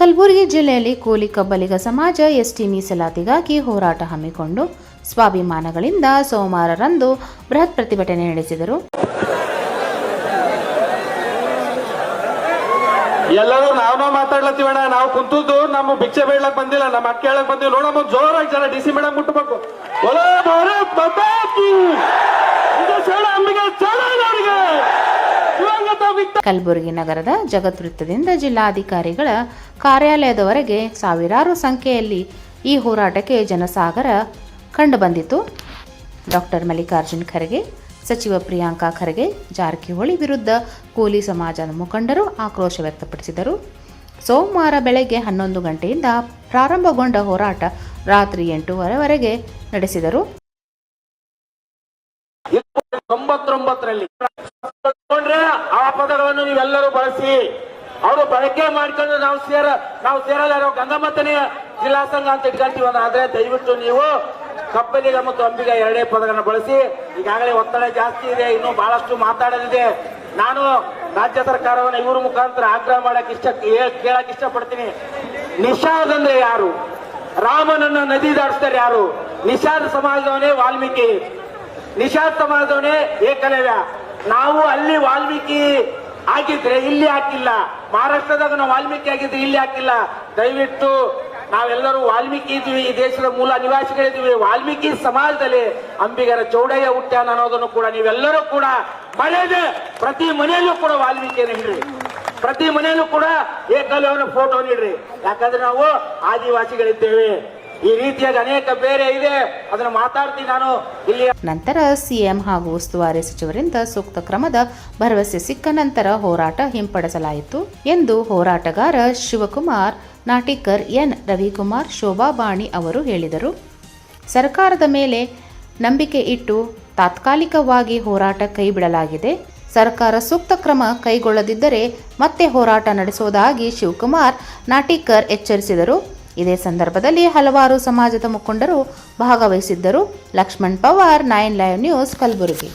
ಕಲಬುರಗಿ ಜಿಲ್ಲೆಯಲ್ಲಿ ಕೂಲಿ ಕಬ್ಬಲಿಗ ಸಮಾಜ ಎಸ್ಟಿ ಮೀಸಲಾತಿಗಾಗಿ ಹೋರಾಟ ಹಮ್ಮಿಕೊಂಡು ಸ್ವಾಭಿಮಾನಗಳಿಂದ ಸೋಮವಾರರಂದು ಬೃಹತ್ ಪ್ರತಿಭಟನೆ ನಡೆಸಿದರು. ಎಲ್ಲರೂ ನಾವ್ ನಾವ್ ಮಾತಾಡ್ಲತ್ತೀವಣ್ಣ ನಾವು ಕುಂತದ್ದು ನಮ್ಮ ಭಿಕ್ಷೆ ಬೇಡ್ಲಕ್ ಬಂದಿಲ್ಲ. ನಮ್ಮ ಅಕ್ಕ ಹೇಳಕ್ ಬಂದಿಲ್ಲ. ನೋಡಮ್ಮ, ಜೋರಾಗಿ ಜನ ಡಿ ಸಿ ಮೇಡಮ್ ಮುಟ್ಟಬೇಕು ಕಲಬುರಗಿ ನಗರದ ಜಗತ್ ವೃತ್ತದಿಂದ ಜಿಲ್ಲಾಧಿಕಾರಿಗಳ ಕಾರ್ಯಾಲಯದವರೆಗೆ ಸಾವಿರಾರು ಸಂಖ್ಯೆಯಲ್ಲಿ ಈ ಹೋರಾಟಕ್ಕೆ ಜನಸಾಗರ ಕಂಡುಬಂದಿತು. ಡಾಕ್ಟರ್ ಮಲ್ಲಿಕಾರ್ಜುನ್ ಖರ್ಗೆ, ಸಚಿವ ಪ್ರಿಯಾಂಕಾ ಖರ್ಗೆ, ಜಾರಕಿಹೊಳಿ ವಿರುದ್ಧ ಕೂಲಿ ಸಮಾಜದ ಮುಖಂಡರು ಆಕ್ರೋಶ ವ್ಯಕ್ತಪಡಿಸಿದರು. ಸೋಮವಾರ ಬೆಳಗ್ಗೆ ಹನ್ನೊಂದು ಗಂಟೆಯಿಂದ ಪ್ರಾರಂಭಗೊಂಡ ಹೋರಾಟ ರಾತ್ರಿ ಎಂಟೂವರೆವರೆಗೆ ನಡೆಸಿದರು. ತೊಂಬತ್ತೊಂಬತ್ತರಲ್ಲಿ ಆ ಪದಗಳನ್ನು ನೀವೆಲ್ಲರೂ ಬಳಸಿ. ಅವರು ಬಳಕೆ ಮಾಡ್ಕೊಂಡು ನಾವು ಸೇರ, ನಾವು ಸೇರಲ್ಲ ಗಂಗಮ್ಮತನೇ ಜಿಲ್ಲಾ ಸಂಘ ಅಂತ ಇಟ್ಕೊಂತೀವಿ ಆದ್ರೆ ದಯವಿಟ್ಟು ನೀವು ಕಪ್ಪಲಿಗ ಮತ್ತು ಅಂಬಿಗ ಎರಡೇ ಪದಗಳನ್ನು ಬಳಸಿ. ಈಗಾಗಲೇ ಒತ್ತಡ ಜಾಸ್ತಿ ಇದೆ, ಇನ್ನು ಬಹಳಷ್ಟು ಮಾತಾಡಲಿದೆ. ನಾನು ರಾಜ್ಯ ಸರ್ಕಾರವನ್ನು ಇವ್ರ ಮುಖಾಂತರ ಆಗ್ರಹ ಮಾಡಕ್ ಇಷ್ಟ ಕೇಳಕ್ ಇಷ್ಟಪಡ್ತೀನಿ. ನಿಷಾದ್ ಅಂದ್ರೆ ಯಾರು? ರಾಮನನ್ನ ನದಿ ದಾಡಿಸ್ತಾರೆ ಯಾರು? ನಿಷಾದ್ ಸಮಾಜದವನೇ ವಾಲ್ಮೀಕಿ. ನಿಷಾದ್ ಸಮಾಜದವನೇ ಏಕಲವ್ಯ. ನಾವು ಅಲ್ಲಿ ವಾಲ್ಮೀಕಿ ಆಗಿದ್ರೆ ಇಲ್ಲಿ ಹಾಕಿಲ್ಲ. ಮಹಾರಾಷ್ಟ್ರದಾಗ ನಾವು ವಾಲ್ಮೀಕಿ ಆಗಿದ್ರೆ ಇಲ್ಲಿ ಹಾಕಿಲ್ಲ. ದಯವಿಟ್ಟು ನಾವೆಲ್ಲರೂ ವಾಲ್ಮೀಕಿ ಇದ್ವಿ ಈ ದೇಶದ ಮೂಲ ನಿವಾಸಿಗಳಿದ್ವಿ ವಾಲ್ಮೀಕಿ ಸಮಾಜದಲ್ಲಿ ಅಂಬಿಗರ ಚೌಡಯ್ಯ ಹುಟ್ಟ್ಯಾನ ಅನ್ನೋದನ್ನು ಕೂಡ ನೀವೆಲ್ಲರೂ ಕೂಡ ಮನೆಯದೇ ಪ್ರತಿ ಮನೆಯಲ್ಲೂ ಕೂಡ ವಾಲ್ಮೀಕಿಯನ್ನು ಹಿಡ್ರಿ. ಪ್ರತಿ ಮನೆಯಲ್ಲೂ ಕೂಡ ಏಕಲವನ ಫೋಟೋ ನೀಡ್ರಿ. ಯಾಕಂದ್ರೆ ನಾವು ಆದಿವಾಸಿಗಳಿದ್ದೇವೆ. ಈ ರೀತಿಯಾಗಿ ಅನೇಕ ಬೇರೆ ಇದೆ. ಅದನ್ನು ಮಾತಾಡ್ತೀನಿ ನಾನು. ಇಲ್ಲಿ ನಂತರ ಸಿಎಂ ಹಾಗೂ ಉಸ್ತುವಾರಿ ಸಚಿವರಿಂದ ಸೂಕ್ತ ಕ್ರಮದ ಭರವಸೆ ಸಿಕ್ಕ ನಂತರ ಹೋರಾಟ ಹಿಂಪಡಿಸಲಾಯಿತು ಎಂದು ಹೋರಾಟಗಾರ ಶಿವಕುಮಾರ್ ನಾಟಿಕರ್ ಎನ್. ರವಿಕುಮಾರ್ ಶೋಭಾ ಬಾಣಿ ಅವರು ಹೇಳಿದರು. ಸರ್ಕಾರದ ಮೇಲೆ ನಂಬಿಕೆ ಇಟ್ಟು ತಾತ್ಕಾಲಿಕವಾಗಿ ಹೋರಾಟ ಕೈಬಿಡಲಾಗಿದೆ. ಸರ್ಕಾರ ಸೂಕ್ತ ಕ್ರಮ ಕೈಗೊಳ್ಳದಿದ್ದರೆ ಮತ್ತೆ ಹೋರಾಟ ನಡೆಸುವುದಾಗಿ ಶಿವಕುಮಾರ್ ನಾಟಿಕರ್ ಎಚ್ಚರಿಸಿದರು. ಇದೇ ಸಂದರ್ಭದಲ್ಲಿ ಹಲವಾರು ಸಮಾಜದ ಮುಖಂಡರು ಭಾಗವಹಿಸಿದ್ದರು. Laxman Pawar nine live news Kalaburagi.